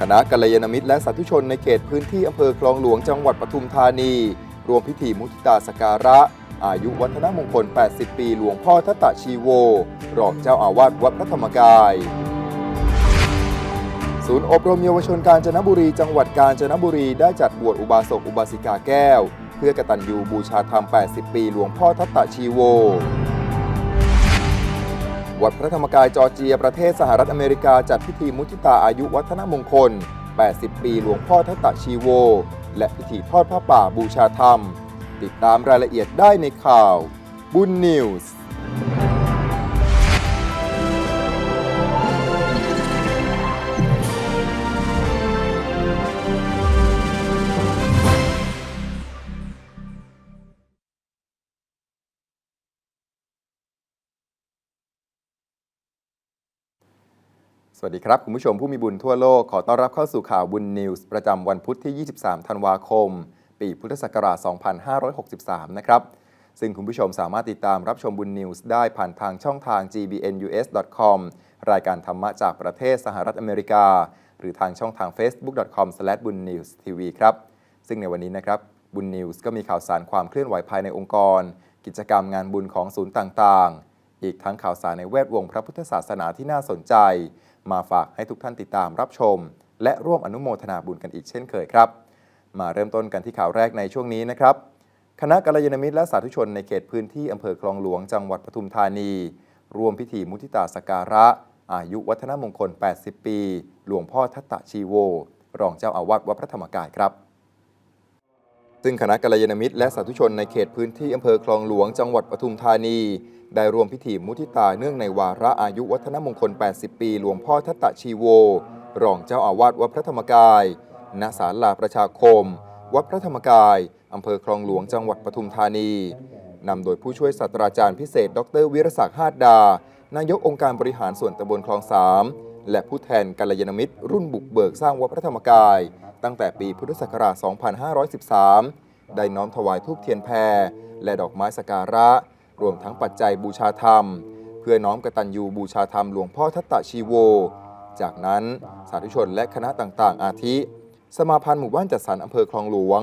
คณะกัลยาณมิตรและสาธุชนในเขตพื้นที่อำเภอคลองหลวงจังหวัดปทุมธานี รวมพิธีมุทิตาสการะ อายุวัฒนมงคล 80 ปีหลวงพ่อทัตตะชีโว รองเจ้าอาวาสวัดพระธรรมกาย ศูนย์อบรมเยาวชนกาญจนบุรี จังหวัดกาญจนบุรีได้จัดบวชอุบาสกอุบาสิกาแก้ว เพื่อกตัญญูบูชาธรรม 80 ปีหลวงพ่อทัตตะชีโว วัดพระธรรมกายจอร์เจียประเทศสหรัฐอเมริกาจัดพิธีมุทิตาอายุวัฒนมงคล 80 ปีหลวงพ่อทัตตะชีโว และพิธีทอดผ้าป่าบูชาธรรม ติดตามรายละเอียดได้ในข่าวบุญนิวส์ วัสดีครับ คุณผู้ชมผู้มีบุญทั่วโลก ขอต้อนรับเข้าสู่ข่าวบุญนิวส์ประจำวันพุธที่ 23 ธันวาคม ปีพุทธศักราช 2563 นะครับ ซึ่งคุณผู้ชมสามารถติดตามรับชมบุญนิวส์ได้ผ่านทางช่องทาง gbnus.com รายการธรรมะจากประเทศสหรัฐอเมริกา หรือทางช่องทาง facebook.com/bunnewstv ครับ ซึ่งในวันนี้นะครับบุญนิวส์ก็มีข่าวสารความเคลื่อนไหวภายในองค์กร กิจกรรมงานบุญของศูนย์ต่างๆ อีกทั้งข่าวสารในแวดวงพระพุทธศาสนาที่น่าสนใจ มาฝากให้ทุกท่านติดตามรับชม และร่วมอนุโมทนาบุญกันอีกเช่นเคยครับ มาเริ่มต้นกันที่ข่าวแรกในช่วงนี้นะครับคณะกัลยาณมิตรและสาธุชนในเขตพื้นที่อำเภอคลองหลวงจังหวัดปทุมธานี รวมพิธีมุทิตาสการะ อายุวัฒนมงคล 80 ปี หลวงพ่อทัตตะชีโว รองเจ้าอาวาสวัดพระธรรมกายครับ ซึ่งคณะกัลยาณมิตรและสาธุชนในเขตพื้นที่อำเภอคลองหลวงจังหวัดปทุมธานี ได้รวมพิธีมุทิตาเนื่องในวาระอายุวัฒนมงคล 80 ปี หลวงพ่อทัตตะชีโว รองเจ้าอาวาสวัดพระธรรมกาย ณ ศาลาประชาคม วัดพระธรรมกายอำเภอคลองหลวงจังหวัดปทุมธานีนำโดยผู้ช่วยศาสตราจารย์พิเศษ ดรวิรศักดิ์ฮาดดา นายกองค์การบริหารส่วนตำบลคลองสามและผู้แทนกัลยาณมิตรรุ่นบุกเบิกสร้างวัดพระธรรมกาย ตั้งแต่ปีพุทธศักราช 2513 ได้น้อมถวายทูบเทียนแพร และดอกไม้สการะ รวมทั้งปัจจัยบูชาธรรม เพื่อน้อมกตัญญูบูชาธรรมหลวงพ่อทัตตะชีโว จากนั้นสาธุชนและคณะต่างๆ อาทิ สมาพันธ์หมู่บ้านจัดสรรอำเภอคลองหลวง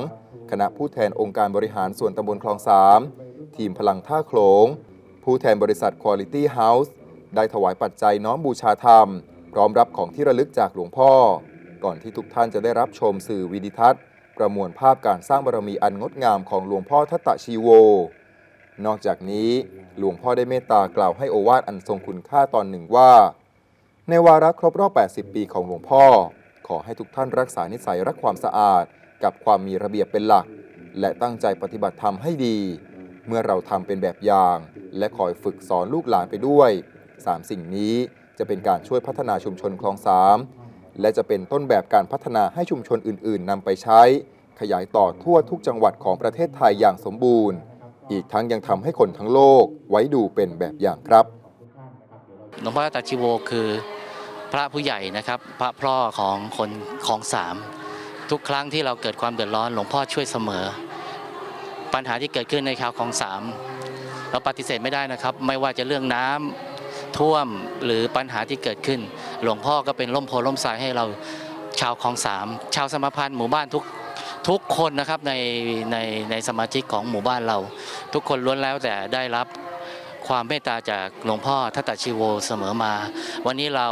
คณะผู้แทนองค์การบริหารส่วนตำบลคลองสามทีมพลังท่าโขลง ผู้แทนบริษัท Quality House ได้ถวายปัจจัยน้อมบูชาธรรม พร้อมรับของที่ระลึกจากหลวงพ่อ ก่อนที่ทุกท่านจะได้รับชมสื่อวิดิทัศน์ ประมวลภาพการสร้างบารมีอันงดงามของหลวงพ่อทัตตะชีโว นอกจากนี้หลวงพ่อได้เมตตากล่าวให้โอวาทอันทรงคุณค่าตอนหนึ่งว่า ในวาระครบรอบ 80 ปีของหลวงพ่อ ขอให้ทุกท่านรักษานิสัยรักความสะอาด กับความมีระเบียบเป็นหลัก และตั้งใจปฏิบัติธรรมให้ดี เมื่อเราทำเป็นแบบอย่าง และคอยฝึกสอนลูกหลานไปด้วย 3 สิ่งนี้จะเป็นการช่วยพัฒนาชุมชนคลองสาม และจะเป็นต้นแบบการพัฒนาให้ชุมชนอื่น ๆนำไปใช้ ขยายต่อทั่วทุกจังหวัดของประเทศไทยอย่างสมบูรณ์ อีกทั้งยังทำให้คนทั้งโลกไว้ดูเป็นแบบอย่างครับหลวงพ่อตัดชิโวคือพระผู้ใหญ่นะครับ พระพ่อของคนของสามทุกครั้งที่เราเกิดความเดือดร้อนหลวงพ่อช่วยเสมอ ปัญหาที่เกิดขึ้นในข่าวของสามเราปฏิเสธไม่ได้นะครับ ไม่ว่าจะเรื่องน้ำ ท่วมหรือปัญหาที่เกิดขึ้น หลวงพ่อก็เป็นร่มโพล่มไทรให้เราชาวคลองสามชาวสมพันธ์หมู่บ้านทุกทุกคนนะครับในในในสมาชิกของหมู่บ้านเรา ทุกคนล้วนแล้วแต่ได้รับความเมตตาจากหลวงพ่อทัตตชีโวเสมอมา วันนี้เรา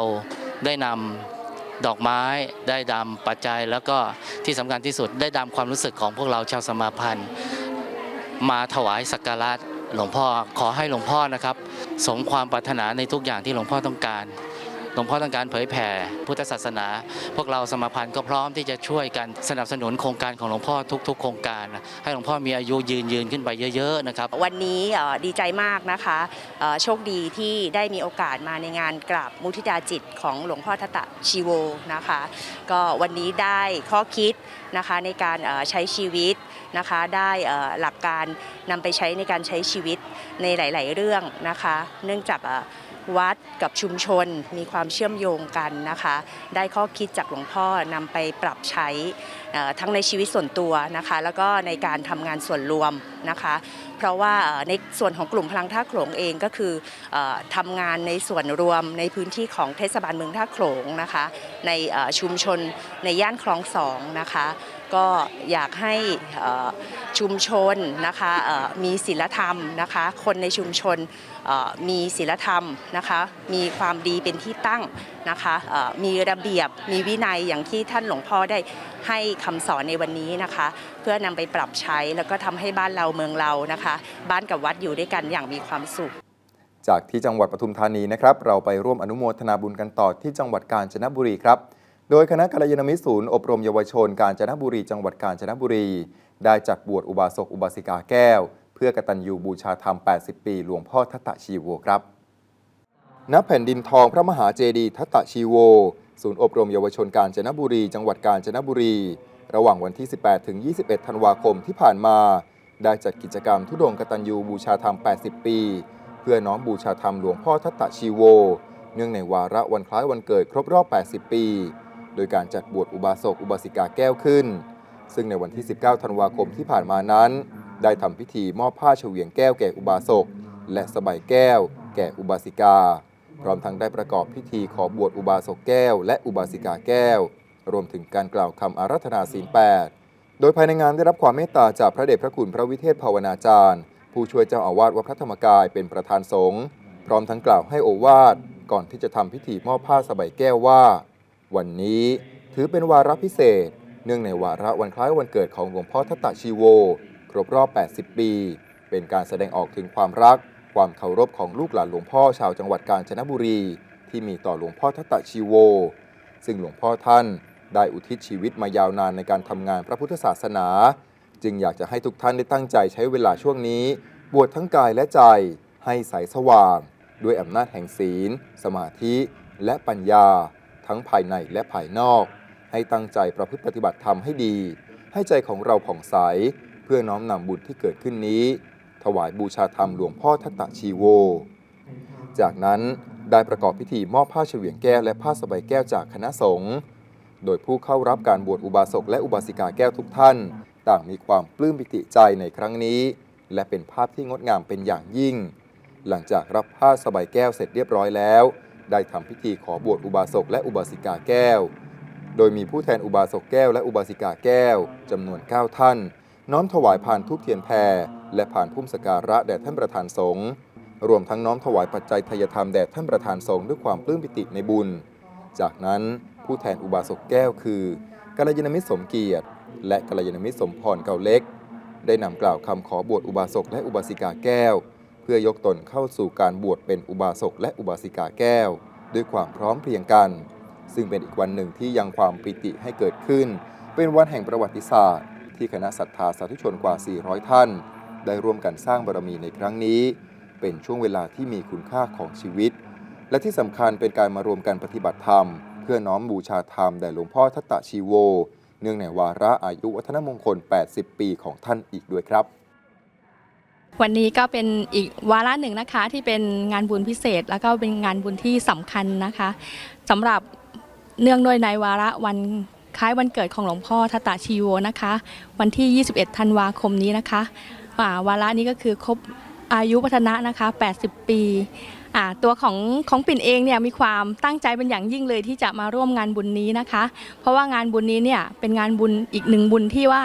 ได้นำดอกไม้ได้ดำปัจจัยแล้วก็ที่สำคัญที่สุดได้ดำความรู้สึกของพวกเราชาวสมาพันธ์ มาถวายสักการะ หลวงพ่อขอให้หลวงพ่อนะครับ สมความปรารถนาในทุกอย่างที่หลวงพ่อต้องการ หลวงพ่อต้องการเผยแผ่พุทธศาสนา พวกเราสมาพันธ์ก็พร้อมที่จะช่วยกันสนับสนุนโครงการของหลวงพ่อทุก ๆ โครงการ ให้หลวงพ่อมีอายุยืนยืนขึ้นไปเยอะๆนะครับวันนี้ดีใจมากนะคะโชคดีที่ได้มีโอกาสมาในงานกราบมุทิตาจิตของหลวงพ่อทัตตะชีโวนะคะ ก็วันนี้ได้ข้อคิดนะคะในการใช้ชีวิตนะคะได้หลักการนำไปใช้ในการใช้ชีวิตในหลาย ๆ เรื่องนะคะ เนื่องจาก วัดกับชุมชนมีความเชื่อมโยงกันนะคะ ได้ข้อคิดจากหลวงพ่อนำไปปรับใช้ทั้งในชีวิตส่วนตัวนะคะ แล้วก็ในการทำงานส่วนรวมนะคะ เพราะว่าในส่วนของกลุ่มพลังท่าโขลงเองก็คือทำงานในส่วนรวมในพื้นที่ของเทศบาลเมืองท่าโขลงนะคะ ในชุมชนในย่านคลองสองนะคะ ก็อยากให้ชุมชนนะคะมีศีลธรรมนะคะคนในชุมชนมีศีลธรรมนะคะมีความดีเป็นที่ตั้งนะคะมีระเบียบมีวินัยอย่างที่ท่านหลวงพ่อได้ให้คำสอนในวันนี้นะคะ เพื่อนำไปปรับใช้แล้วก็ทำให้บ้านเราเมืองเรานะคะ บ้านกับวัดอยู่ด้วยกันอย่างมีความสุขจากที่จังหวัดปทุมธานีนะครับ เราไปร่วมอนุโมทนาบุญกันต่อที่จังหวัดกาญจนบุรีครับ โดยคณะกัลยาณมิตรศูนย์อบรมเยาวชนกาญจนบุรีจังหวัดกาญจนบุรี ได้จัดบวชอุบาสกอุบาสิกาแก้ว เพื่อกตัญญูบูชาธรรม 80 ปีหลวงพ่อทัตตะชีโวครับณแผ่นดินทองพระมหาเจดีย์ทัตตะชีโว ศูนย์อบรมเยาวชนกาญจนบุรีจังหวัดกาญจนบุรี ระหว่างวันที่ 18 ถึง 21 ธันวาคมที่ผ่านมา ได้จัดกิจกรรมทุดงกตัญญูบูชาธรรม 80 ปี เพื่อน้อมบูชาธรรมหลวงพ่อทัตตะชีโว เนื่องในวาระวันคล้ายวันเกิดครบรอบ 80 ปี โดยการจัดบวชอุบาสกอุบาสิกาแก้วขึ้น ซึ่งในวันที่ 19 ธันวาคมที่ผ่านมานั้น ได้ทำพิธีมอบผ้าเฉวียงแก้วแก่อุบาสกและสบายแก้ว แก่อุบาสิกา พร้อมทั้งได้ประกอบพิธีขอบวชอุบาสกแก้ว และอุบาสิกาแก้ว รวมถึงการกล่าวคำอารัธนาศีล8โดยภายในงานได้รับความเมตตาจากพระเดชพระคุณพระวิเทศภาวนาจารย์ผู้ช่วยเจ้าอาวาสวัดพระธรรมกายเป็นประธานสงฆ์พร้อมทั้งกล่าวให้โอวาทก่อนที่จะทำพิธีมอบผ้าสบายแก้วว่า วันนี้ถือเป็นวาระพิเศษ เนื่องในวาระวันคล้ายวันเกิดของหลวงพ่อทัตตะชีโว ครบรอบ 80 ปี เป็นการแสดงออกถึงความรัก ความเคารพของลูกหลานหลวงพ่อชาวจังหวัดกาญจนบุรี ที่มีต่อหลวงพ่อทัตตะชีโว ซึ่งหลวงพ่อท่านได้อุทิศชีวิตมายาวนานในการทำงานพระพุทธศาสนา จึงอยากจะให้ทุกท่านได้ตั้งใจใช้เวลาช่วงนี้ บวชทั้งกายและใจ ให้ใสสว่าง ด้วยอำนาจแห่งศีล สมาธิ และปัญญา ทั้งภายในและภายนอก ให้ตั้งใจประพฤติปฏิบัติธรรมให้ดี ให้ใจของเราผ่องใส เพื่อน้อมนำบุญที่เกิดขึ้นนี้ ถวายบูชาธรรมหลวงพ่อทัตตะชีโว จากนั้นได้ประกอบพิธีมอบผ้าเฉวียงแก้วและผ้าสบายแก้วจากคณะสงฆ์โดยผู้เข้ารับการบวชอุบาสกและอุบาสิกาแก้วทุกท่าน ต่างมีความปลื้มปิติใจในครั้งนี้ และเป็นภาพที่งดงามเป็นอย่างยิ่ง หลังจากรับผ้าสบายแก้วเสร็จเรียบร้อยแล้ว ได้ทำพิธีขอบวชอุบาสกและอุบาสิกาแก้ว โดยมีผู้แทนอุบาสกแก้วและอุบาสิกาแก้วจำนวน 9 ท่าน น้อมถวายผ่านทูปเทียนแพรและผ่านพุ่มสการะแด่ท่านประธานสงฆ์รวมทั้งน้อมถวายปัจจัยทายธรรมแด่ท่านประธานสงฆ์ด้วยความปลื้มปิติในบุญ จากนั้นผู้แทนอุบาสกแก้วคือกัลยาณมิตรสมเกียรติ และกัลยาณมิตรสมพรเก่าเล็ก ได้นำกล่าวคำขอบวชอุบาสกและอุบาสิกาแก้ว พื่อยกตนเข้าสู่การบวชเป็นอุบาสกและอุบาสิกาแก้ว ด้วยความพร้อมเพรียงกัน ซึ่งเป็นอีกวันหนึ่งที่ยังความปิติให้เกิดขึ้น เป็นวันแห่งประวัติศาสตร์ ที่คณะศรัทธาสาธุชนกว่า 400 ท่าน ได้ร่วมกันสร้างบารมีในครั้งนี้ เป็นช่วงเวลาที่มีคุณค่าของชีวิต และที่สำคัญเป็นการมารวมกันปฏิบัติธรรม เพื่อน้อมบูชาธรรมแด่หลวงพ่อทัตตะชีโว เนื่องในวาระอายุวัฒนมงคล 80 ปีของท่านอีกด้วยครับ วันนี้ก็เป็นอีกวาระหนึ่งนะคะที่เป็นงานบุญพิเศษ แล้วก็เป็นงานบุญที่สำคัญนะคะสำหรับเนื่องด้วยในวาระวันคล้ายวันเกิดของหลวงพ่อทตาชีโวนะคะ วันที่ 21 ธันวาคมนี้นะคะวาระนี้ก็คือครบอายุวัฒนะนะคะ 80 ปีตัวของของปิ่นเองเนี่ยมีความตั้งใจเป็นอย่างยิ่งเลยที่จะมาร่วมงานบุญนี้นะคะ เพราะว่างานบุญนี้เนี่ยเป็นงานบุญอีกหนึ่งบุญที่ว่า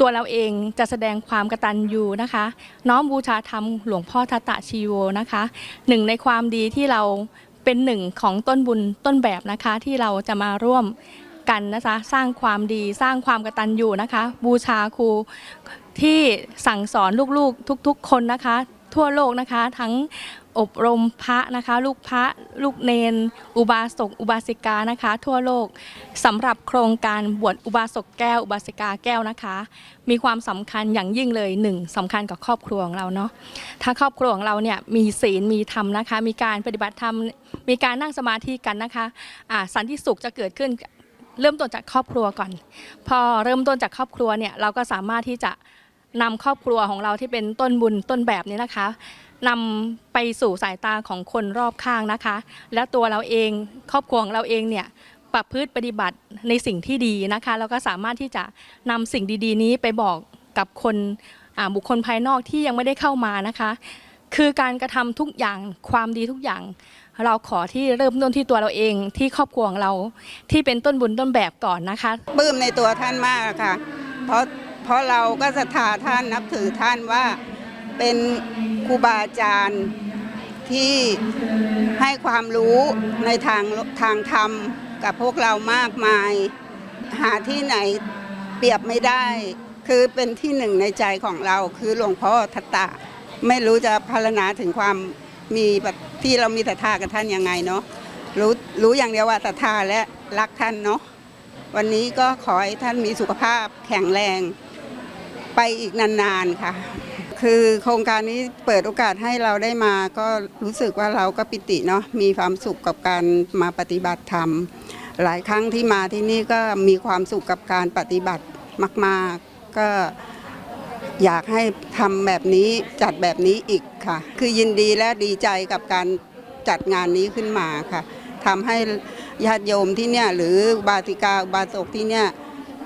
ตัวเราเองจะแสดงความกตัญญูนะคะ น้อมบูชาธรรมหลวงพ่อทัตตะชีโวนะคะหนึ่งในความดีที่เราเป็นหนึ่งของต้นบุญต้นแบบนะคะ ที่เราจะมาร่วมกันนะคะสร้างความดีสร้างความกตัญญูนะคะ บูชาครูที่สั่งสอนลูกๆทุกๆคนนะคะ ทั่วโลกนะคะทั้ง อบรมพระนะคะ ลูกพระลูกเนน อุบาสก อุบาสิกานะคะ ทั่วโลกสำหรับโครงการบวชอุบาสกแก้ว อุบาสิกาแก้วนะคะ มีความสำคัญอย่างยิ่งเลยหนึ่งสำคัญกับครอบครัวของเราเนาะถ้าครอบครัวของเราเนี่ยมีศีลมีธรรมนะคะ มีการปฏิบัติธรรมมีการนั่งสมาธิกันนะคะอ่าสันติสุขจะเกิดขึ้นเริ่มต้นจากครอบครัวก่อน พอเริ่มต้นจากครอบครัวเนี่ยเราก็สามารถที่จะนำครอบครัวของเราที่เป็นต้นบุญต้นแบบนี้นะคะ นำไปสู่สายตาของคนรอบข้างนะคะ และตัวเราเองครอบครัวของเราเองเนี่ยประพฤติปฏิบัติในสิ่งที่ดีนะคะ แล้วก็สามารถที่จะนำสิ่งดี ๆ นี้ไปบอกกับคนบุคคลภายนอกที่ยังไม่ได้เข้ามานะคะ คือการกระทำทุกอย่างความดีทุกอย่าง เราขอที่เริ่มต้นที่ตัวเราเองที่ครอบครัวของเราที่เป็นต้นบุญต้นแบบก่อนนะคะปลื้มในตัวท่านมากค่ะ เพราะเพราะเราก็ศรัทธาท่านนับถือท่านว่าเป็น ครูบาอาจารย์ที่ให้ความรู้ในทางทางธรรมกับพวกเรามากมาย หาที่ไหนเปรียบไม่ได้ คือเป็นที่หนึ่งในใจของเราคือหลวงพ่อทัตตะ ไม่รู้จะพรรณนาถึงความมีที่เรามีศรัทธากับท่านยังไงเนาะรู้รู้อย่างเดียวว่าศรัทธาและรักท่านเนาะวันนี้ก็ขอให้ท่านมีสุขภาพแข็งแรง ไปอีกนานๆค่ะ คือโครงการนี้เปิดโอกาสให้เราได้มา ก็รู้สึกว่าเราก็ปิติเนาะมีความสุขกับการมาปฏิบัติธรรม หลายครั้งที่มาที่นี่ก็มีความสุขกับการปฏิบัติมาก ๆ ก็อยากให้ทำแบบนี้จัดแบบนี้อีกค่ะ คือยินดีและดีใจกับการจัดงานนี้ขึ้นมาค่ะทำให้ญาติโยมที่เนี่ยหรือบาติกาบาสกที่เนี่ย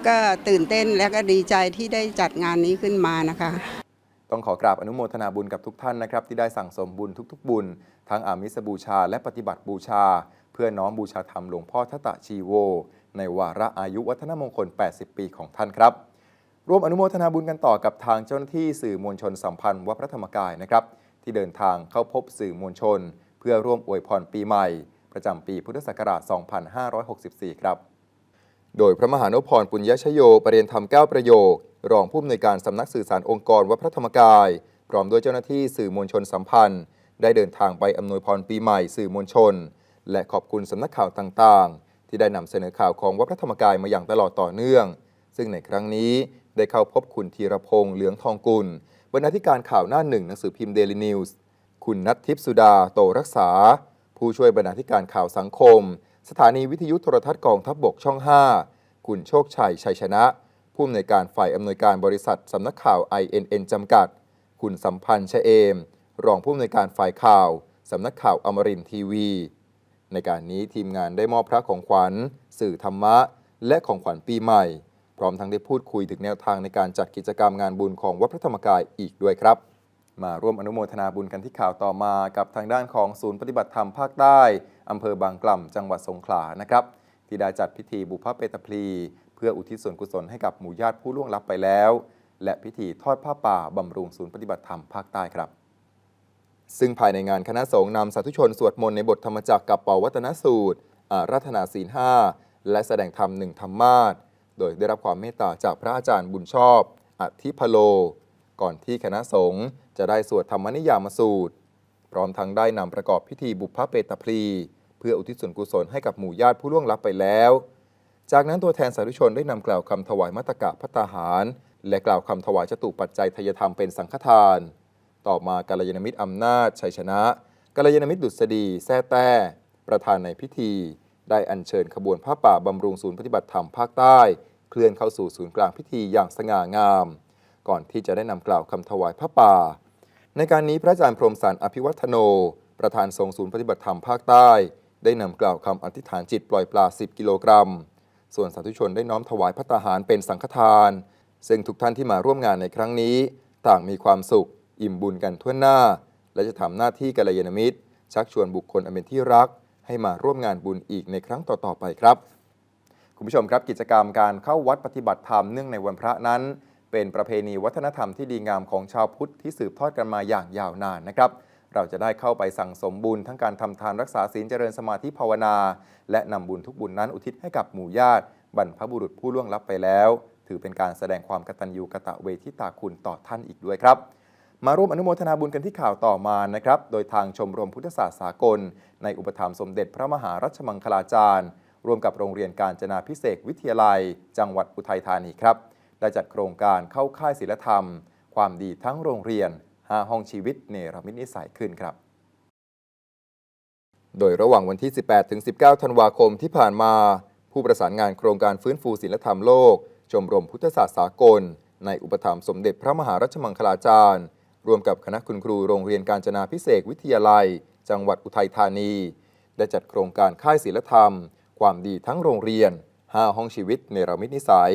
ก็ตื่นเต้นและก็ดีใจที่ได้จัดงานนี้ขึ้นมานะคะ ต้องขอกราบอนุโมทนาบุญกับทุกท่านนะครับ ที่ได้สั่งสมบุญทุกๆ บุญ ทั้งอามิสบูชาและปฏิบัติบูชา เพื่อน้อมบูชาธรรมหลวงพ่อทัตตะชีโว ในวาระอายุวัฒนมงคล 80 ปีของท่านครับ ร่วมอนุโมทนาบุญกันต่อกับทางเจ้าหน้าที่สื่อมวลชนสัมพันธ์วัดพระธรรมกายนะครับ ที่เดินทางเข้าพบสื่อมวลชน เพื่อร่วมอวยพรปีใหม่ ประจำปีพุทธศักราช 2564 ครับ โดยพระมหานุพรปุญญชโยประเรียนธรรม9ประโยค รองผู้อำนวยการสำนักสื่อสารองค์กรวัดพระธรรมกาย พร้อมด้วยเจ้าหน้าที่สื่อมวลชนสัมพันธ์ ได้เดินทางไปอำนวยพรปีใหม่สื่อมวลชน และขอบคุณสำนักข่าวต่างๆ ที่ได้นำเสนอข่าวของวัดพระธรรมกายมาอย่างตลอดต่อเนื่อง ซึ่งในครั้งนี้ได้เข้าพบคุณธีรพงษ์เหลืองทองกุลบรรณาธิการข่าวหน้าหนึ่งหนังสือพิมพ์เดลินิวส์คุณนัททิพย์สุดาโตรักษา ผู้ช่วยบรรณาธิการข่าวสังคม สถานีวิทยุโทรทัศน์กองทัพบบกช่อง 5 คุณโชคชัยชัยชนะ ผู้อำนวยการฝ่ายอำนวยการบริษัทสำนักข่าว INN จำกัด คุณสัมพันธ์ชะเอม รองผู้อำนวยการฝ่ายข่าวสำนักข่าวอมรินทีวี ในการนี้ทีมงานได้มอบพระของขวัญ สื่อธรรมะ และของขวัญปีใหม่ พร้อมทั้งได้พูดคุยถึงแนวทางในการจัดกิจกรรมงานบุญของวัดพระธรรมกายอีกด้วยครับ มาร่วมอนุโมทนาบุญกันที่ข่าวต่อมากับทางด้านของศูนย์ปฏิบัติธรรมภาคใต้อำเภอบางกล่ำจังหวัดสงขลานะครับที่ได้จัดพิธีบุพเพตพลี พื่ออุทิศส่วนกุศลให้กับหมู่ญาติผู้ล่วงลับไปแล้ว และพิธีทอดผ้าป่าบำรุงศูนย์ปฏิบัติธรรมภาคใต้ครับ ซึ่งภายในงานคณะสงฆ์นำสาธุชนสวดมนต์ในบทธรรมจักรกับเป่าวัตนสูตรอาราธนาศีลห้าและแสดงธรรมหนึ่งธรรมาสโดยได้รับความเมตตาจากพระอาจารย์บุญชอบอธิพโล ก่อนที่คณะสงฆ์จะได้สวดธรรมนิยามสูตร พร้อมทั้งได้นำประกอบพิธีบุพเพตพลีเพื่ออุทิศส่วนกุศลให้กับหมู่ญาติผู้ล่วงลับไปแล้ว จากนั้นตัวแทนสาธุชนได้นำกล่าวคำถวายมัตตกะพัตตาหาร และกล่าวคำถวายจตุปัจจัยทายธรรมเป็นสังฆทาน ต่อมากัลยาณมิตรอำนาจ ชัยชนะกัลยาณมิตรดุษฎีแท้แต้ ประธานในพิธี ได้อัญเชิญขบวนผ้าป่าบำรุงศูนย์ปฏิบัติธรรมภาคใต้ เคลื่อนเข้าสู่ศูนย์กลางพิธีอย่างสง่างาม ก่อนที่จะได้นำกล่าวคำถวายผ้าป่า ในการนี้พระอาจารย์พรหมสารอภิวัฒโน ประธานทรงศูนย์ปฏิบัติธรรมภาคใต้ ได้นำกล่าวคำอธิษฐานจิตปล่อยปลา 10 กิโลกรัม ส่วนสาธุชนได้น้อมถวายพระตาหารเป็นสังฆทาน ซึ่งทุกท่านที่มาร่วมงานในครั้งนี้ ต่างมีความสุข อิ่มบุญกันทั่วหน้า และจะทำหน้าที่กัลยาณมิตร ชักชวนบุคคลอันเป็นที่รัก ให้มาร่วมงานบุญอีกในครั้งต่อๆไปครับ คุณผู้ชมครับกิจกรรมการเข้าวัดปฏิบัติธรรมเนื่องในวันพระนั้น เป็นประเพณีวัฒนธรรมที่ดีงามของชาวพุทธที่สืบทอดกันมาอย่างยาวนานนะครับ เราจะได้เข้าไปสั่งสมบุญทั้งการทำทานรักษาศีลเจริญสมาธิภาวนา และนำบุญทุกบุญนั้นอุทิศให้กับหมู่ญาติ บรรพบุรุษผู้ล่วงลับไปแล้ว ถือเป็นการแสดงความกตัญญูกตเวทิตาคุณต่อท่านอีกด้วยครับมาร่วมอนุโมทนาบุญกันที่ข่าวต่อมานะครับ โดยทางชมรมพุทธศาสตร์สากล ในอุปถัมภ์สมเด็จพระมหารัชมังคลาจารย์ ร่วมกับโรงเรียนการจนาพิเศษวิทยาลัย จังหวัดอุทัยธานีครับ ได้จัดโครงการเข้าค่ายศิลธรรม ความดีทั้งโรงเรียน 5 ห้องชีวิตเนรมิตนิสัยขึ้นครับ โดยระหว่างวันที่ 18 ถึง 19 ธันวาคมที่ผ่านมา ผู้ประสานงานโครงการฟื้นฟูศิลธรรมโลก ชมรมพุทธศาสตร์สากล ในอุปถัมภ์สมเด็จพระมหารัชมังคลาจารย์ ร่วมกับคณะคุณครูโรงเรียนการจนาพิเศษวิทยาลัย จังหวัดอุทัยธานี ได้จัดโครงการค่ายศิลธรรม ความดีทั้งโรงเรียน 5 ห้องชีวิตในรมิตนิสัย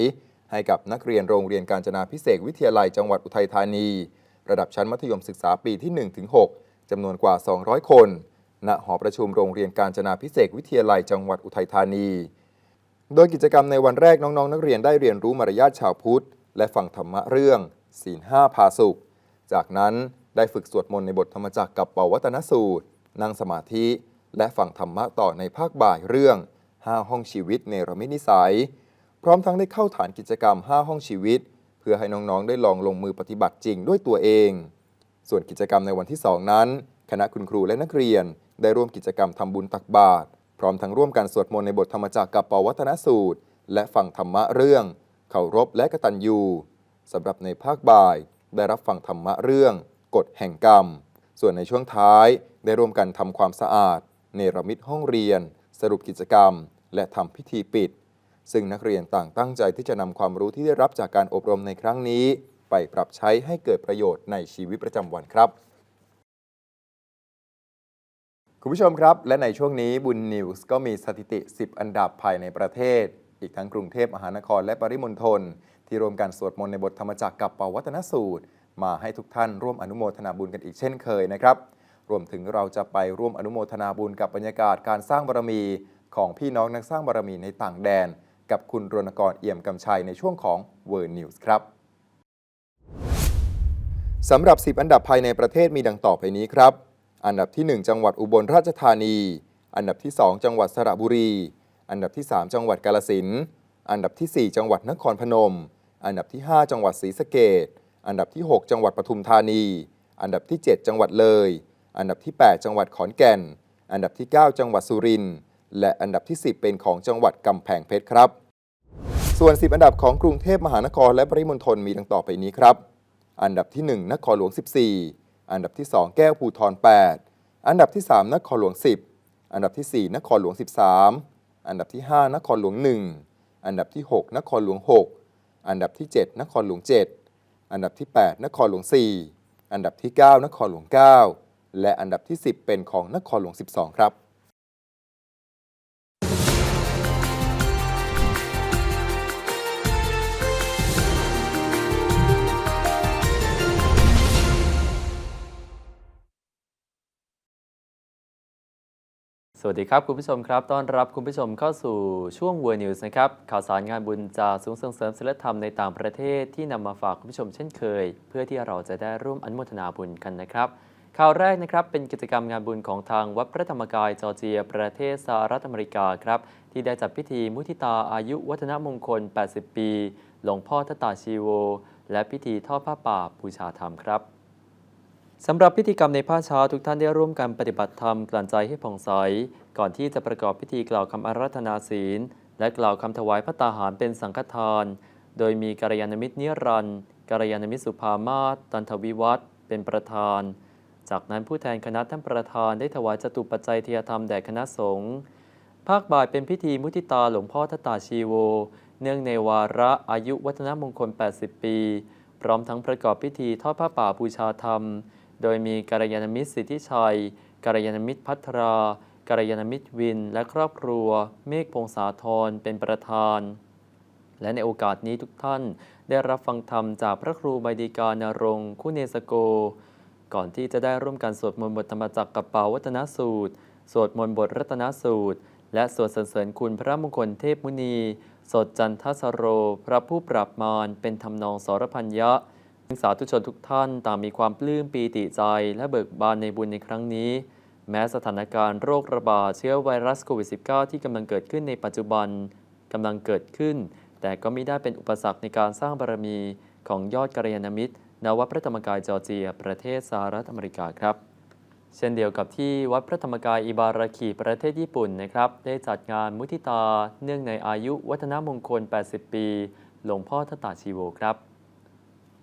ให้กับนักเรียนโรงเรียนการจนาพิเศษวิทยาลัยจังหวัดอุทัยธานี ระดับชั้นมัธยมศึกษาปีที่ 1-6 จำนวนกว่า 200 คน ณ หอประชุมโรงเรียนการจนาพิเศษวิทยาลัยจังหวัดอุทัยธานี โดยกิจกรรมในวันแรกน้องๆนักเรียนได้เรียนรู้มารยาทชาวพุทธ และฟังธรรมะเรื่อง ศีลห้าพาสุข จากนั้นได้ฝึกสวดมนต์ในบทธรรมจักรกับเปาวัตนสูตร นั่งสมาธิ และฟังธรรมะต่อในภาคบ่ายเรื่อง 5 ห้องชีวิตในระมินิสัย พร้อมทั้งได้เข้าฐานกิจกรรม 5 ห้องชีวิตเพื่อให้น้องๆ ได้ลองลงมือปฏิบัติจริงด้วยตัวเอง ส่วนกิจกรรมในวันที่ 2 นั้น คณะคุณครูและนักเรียน ได้ร่วมกิจกรรมทำบุญตักบาตรพร้อมทั้งร่วมกันสวดมนต์ในบทธรรมจักรกับปวัตนสูตร และฟังธรรมะเรื่อง เคารพและกตัญญูสำหรับในภาคบ่าย ได้รับฟังธรรมะเรื่อง กฎแห่งกรรม ส่วนในช่วงท้ายได้ร่วมกันทำความสะอาด เนรมิตห้องเรียน สรุปกิจกรรม และทำพิธีปิด ซึ่งนักเรียนต่างตั้งใจที่จะนำความรู้ที่ได้รับจากการอบรมในครั้งนี้ ไปปรับใช้ให้เกิดประโยชน์ในชีวิตประจำวันครับ คุณผู้ชมครับ และในช่วงนี้บุญนิวส์ก็มีสถิติ 10 อันดับภายในประเทศ อีกทั้งกรุงเทพมหานครและปริมณฑลที่รวมกันสวดมนต์ในบทธรรมจักรกับปวัตนสูตร มาให้ทุกท่านร่วมอนุโมทนาบุญกันอีกเช่นเคยนะครับรวมถึงเราจะไปร่วมอนุโมทนาบุญกับบรรยากาศการสร้างบารมี ของพี่น้องนักสร้างบารมีในต่างแดน กับคุณรณกรเอี่ยมกำชัยในช่วงของ World News ครับสำหรับ 10 อันดับภายในประเทศมีดังต่อไปนี้ครับ อันดับที่ 1 จังหวัดอุบลราชธานี อันดับที่ 2 จังหวัดสระบุรี อันดับที่ 3 จังหวัดกาลสินอันดับทีสี่ 4 จังหวัดนครพนม อันดับที่ 5 จังหวัดศรีสะเกดอันดับที่ 6 จังหวัดปทุมธานี อันดับที่ 7 จังหวัดเลย อันดับที่ 8 จังหวัดขอนแก่น อันดับที่ 9 จังหวัดสุรินทร์ และอันดับที่ 10 เป็นของจังหวัดกำแพงเพชรครับ ส่วน 10 อันดับของกรุงเทพมหานครและปริมณฑลมีดังต่อไปนี้ครับ อันดับที่ 1 นครหลวง 14 อันดับที่ 2 แก้วภูทร 8 อันดับที่ 3 นครหลวง 10 อันดับที่ 4 นครหลวง 13 อันดับที่ 5 นครหลวง 1 อันดับที่ 6 นครหลวง 6 อันดับที่ 7 นครหลวง 7 อันดับที่ 8 นครหลวง 4 อันดับที่ 9 นครหลวง 9 และอันดับที่ 10 เป็นของนครหลวง 12 ครับ วัสดีครับ คุณผู้ชมครับ ต้อนรับคุณผู้ชมเข้าสู่ช่วง World News นะครับ ข่าวสารงานบุญจากศูนย์ส่งเสริมศิลธรรมในต่างประเทศที่นำมาฝากคุณผู้ชมเช่นเคย เพื่อที่เราจะได้ร่วมอนุโมทนาบุญกันนะครับ ข่าวแรกนะครับเป็นกิจกรรมงานบุญของทางวัดพระธรรมกายจอร์เจีย ประเทศสหรัฐอเมริกาครับ ที่ได้จัดพิธีมุทิตาอายุวัฒนมงคล 80 ปี หลวงพ่อทตาชีโว และพิธีทอดผ้าป่าบูชาธรรมครับ สำหรับพิธีกรรมในภาคเช้าทุกท่านได้ร่วมกันปฏิบัติธรรมกลั่นใจให้ผ่องใส ก่อนที่จะประกอบพิธีกล่าวคำอาราธนาศีล และกล่าวคำถวายพระตาหารเป็นสังฆทาน โดยมีกัลยาณมิตรเนิรันดร์กัลยาณมิตรสุภามาตันทวิวัฒน์เป็นประธาน จากนั้นผู้แทนคณะท่านประธานได้ถวายจตุปัจจัยเทียธรรมแด่คณะสงฆ์ภาคบ่ายเป็นพิธีมุทิตาหลวงพ่อทตาชีโว เนื่องในวาระอายุวัฒนมงคล 80 ปี พร้อมทั้งประกอบพิธีทอดผ้าป่าบูชาธรรม โดยมีกัลยาณมิตรสิทธิชัยกัลยาณมิตรพัทรากัลยาณมิตรวิน และครอบครัว เมฆพงษาธรเป็นประธาน และในโอกาสนี้ทุกท่านได้รับฟังธรรมจากพระครูใบดีกานรงคุเนสโก ก่อนที่จะได้ร่วมกันสวดมนต์บทธรรมจักรกับเปาวัฒนสูตร สวดมนต์บทรัตนสูตร และสวดสรรเสริญคุณพระมงคลเทพมุนี สดจันทสโร พระผู้ปราบมารเป็นทำนองสรพัญญะ สาธุชนทุกท่านต่างมีความปลื้มปีติใจ และเบิกบานในบุญในครั้งนี้ แม้สถานการณ์โรคระบาดเชื้อไวรัสโควิด -19 ที่กำลังเกิดขึ้นในปัจจุบันกำลังเกิดขึ้น แต่ก็ไม่ได้เป็นอุปสรรคในการสร้างบารมีของยอดกัลยาณมิตรณวัดพระธรรมกายจอร์เจีย ประเทศสหรัฐอเมริกาครับ เช่นเดียวกับที่วัดพระธรรมกายอิบาราคิประเทศญี่ปุ่นนะครับ ได้จัดงานมุทิตา เนื่องในอายุวัฒนมงคล 80 ปี หลวงพ่อทตาชีโวครับ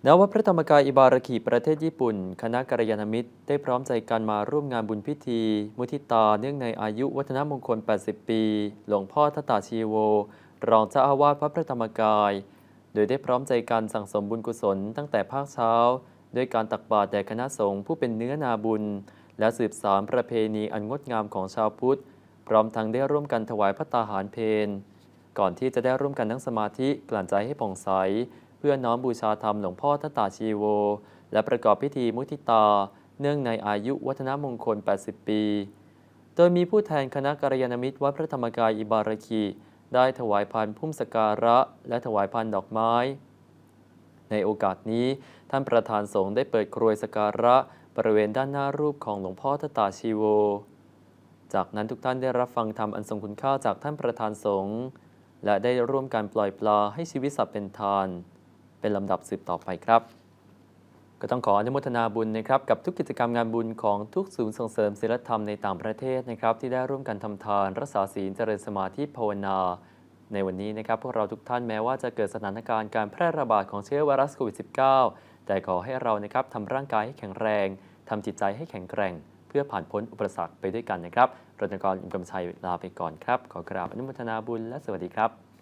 ณวัดพระธรรมกายอิบาราคิประเทศญี่ปุ่น คณะกัลยาณมิตร ได้พร้อมใจกันมาร่วมงานบุญพิธี มุทิตาเนื่องในอายุวัฒนมงคล 80 ปี หลวงพ่อทตาชีโว รองเจ้าอาวาสวัดพระธรรมกาย โดยได้พร้อมใจกันสั่งสมบุญกุศลตั้งแต่ภาคเช้า ด้วยการตักบาตรแด่คณะสงฆ์ผู้เป็นเนื้อนาบุญ และสืบสานประเพณีอันงดงามของชาวพุทธ พร้อมทั้งได้ร่วมกันถวายพระตาหารเพนก่อนที่จะได้ร่วมกันนั่งสมาธิกลั่นใจให้ผ่องใส พื่อน้อมบูชาธรรมหลวงพ่อทัตตาชีโว และประกอบพิธีมุทิตา เนื่องในอายุวัฒนมงคล 80 ปี โดยมีผู้แทนคณะกัลยาณมิตรวัดพระธรรมกายอิบาราคีได้ถวายพานพุ่มสการะ และถวายพานดอกไม้ ในโอกาสนี้ท่านประธานสงฆ์ได้เปิดกรวยสกการะบริเวณด้านหน้ารูปของหลวงพ่อทตาชีโว จากนั้นทุกท่านได้รับฟังธรรมอันทรงคุณค่าจากท่านประธานสงฆ์และได้ร่วมการปล่อยปลาให้ชีวิตสัตว์เป็นทาน เป็นลำดับสืบต่อไปครับ ก็ต้องขออนุโมทนาบุญนะครับกับทุกกิจกรรมงานบุญของทุกศูนย์ส่งเสริมศิลธรรมในต่างประเทศนะครับที่ได้ร่วมกันทำทาน รักษาศีลเจริญสมาธิภาวนา ในวันนี้นะครับพวกเราทุกท่านแม้ว่าจะเกิดสถานการณ์การแพร่ระบาดของเชื้อไวรัสโควิด -19 แต่ขอให้เรานะครับทำร่างกายให้แข็งแรงทำจิตใจให้แข็งแกร่งเพื่อผ่านพ้นอุปสรรคไปด้วยกันนะครับรณกรอิมกำชัยลาไปก่อนครับ ขอกราบอนุโมทนาบุญและสวัสดีครับ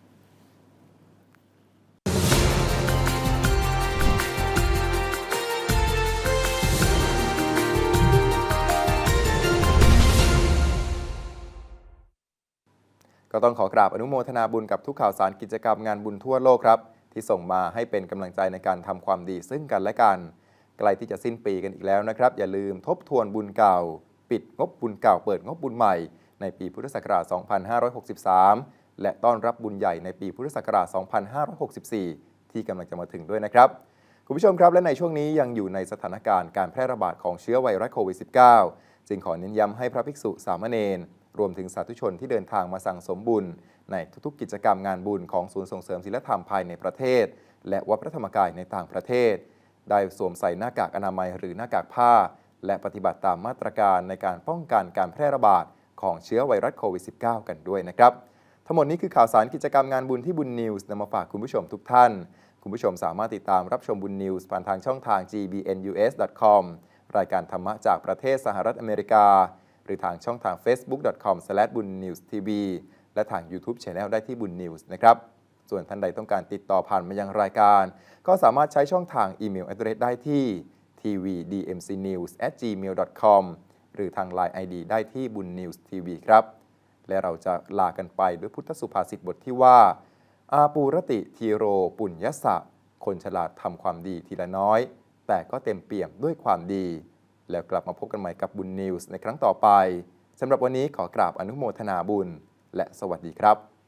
ก็ต้องขอกราบอนุโมทนาบุญกับทุกข่าวสารกิจกรรมงานบุญทั่วโลกครับ ที่ส่งมาให้เป็นกำลังใจในการทำความดีซึ่งกันและกัน ใกล้ที่จะสิ้นปีกันอีกแล้วนะครับ อย่าลืมทบทวนบุญเก่า ปิดงบบุญเก่าเปิดงบบุญใหม่ ในปีพุทธศักราช 2563 และต้อนรับบุญใหญ่ในปีพุทธศักราช 2564 ที่กำลังจะมาถึงด้วยนะครับคุณผู้ชมครับและในช่วงนี้ยังอยู่ในสถานการณ์การแพร่ระบาดของเชื้อไวรัสโควิด -19 จึงขอเน้นย้ำให้พระภิกษุสามเณร รวมถึงสาธุชนที่เดินทางมาสั่งสมบุญ ในทุกๆ กิจกรรมงานบุญของศูนย์ส่งเสริมศิลธรรมภายในประเทศ และวัดพระธรรมกายในต่างประเทศ ได้สวมใส่หน้ากากอนามัยหรือหน้ากากผ้า และปฏิบัติตามมาตรการในการป้องกันการแพร่ระบาดของเชื้อไวรัสโควิด -19 กันด้วยนะครับทั้งหมดนี้คือข่าวสารกิจกรรมงานบุญที่บุญนิวส์นำมาฝากคุณผู้ชมทุกท่าน คุณผู้ชมสามารถติดตามรับชมบุญนิวส์ผ่านทางช่องทาง gbnus.com รายการธรรมะจากประเทศสหรัฐอเมริกา หรือทางช่องทาง facebook.com/bunnewstv และทาง YouTube Channel ได้ที่บุญนิวส์นะครับ ส่วนท่านใดต้องการติดต่อผ่านมายังรายการ ก็สามารถใช้ช่องทางอีเมล address ได้ที่ tvdmcnews@gmail.com หรือทาง Line ID ได้ที่บุญนิวส์ทีวีครับ และเราจะลากันไปด้วยพุทธสุภาษิตบทที่ว่า อาปูรติทีโรปุญญสะ คนฉลาดทำความดีทีละน้อย แต่ก็เต็มเปี่ยมด้วยความดี แล้วกลับมาพบกันใหม่กับบุญนิวส์ในครั้งต่อไปสำหรับวันนี้ขอกราบอนุโมทนาบุญ และสวัสดีครับ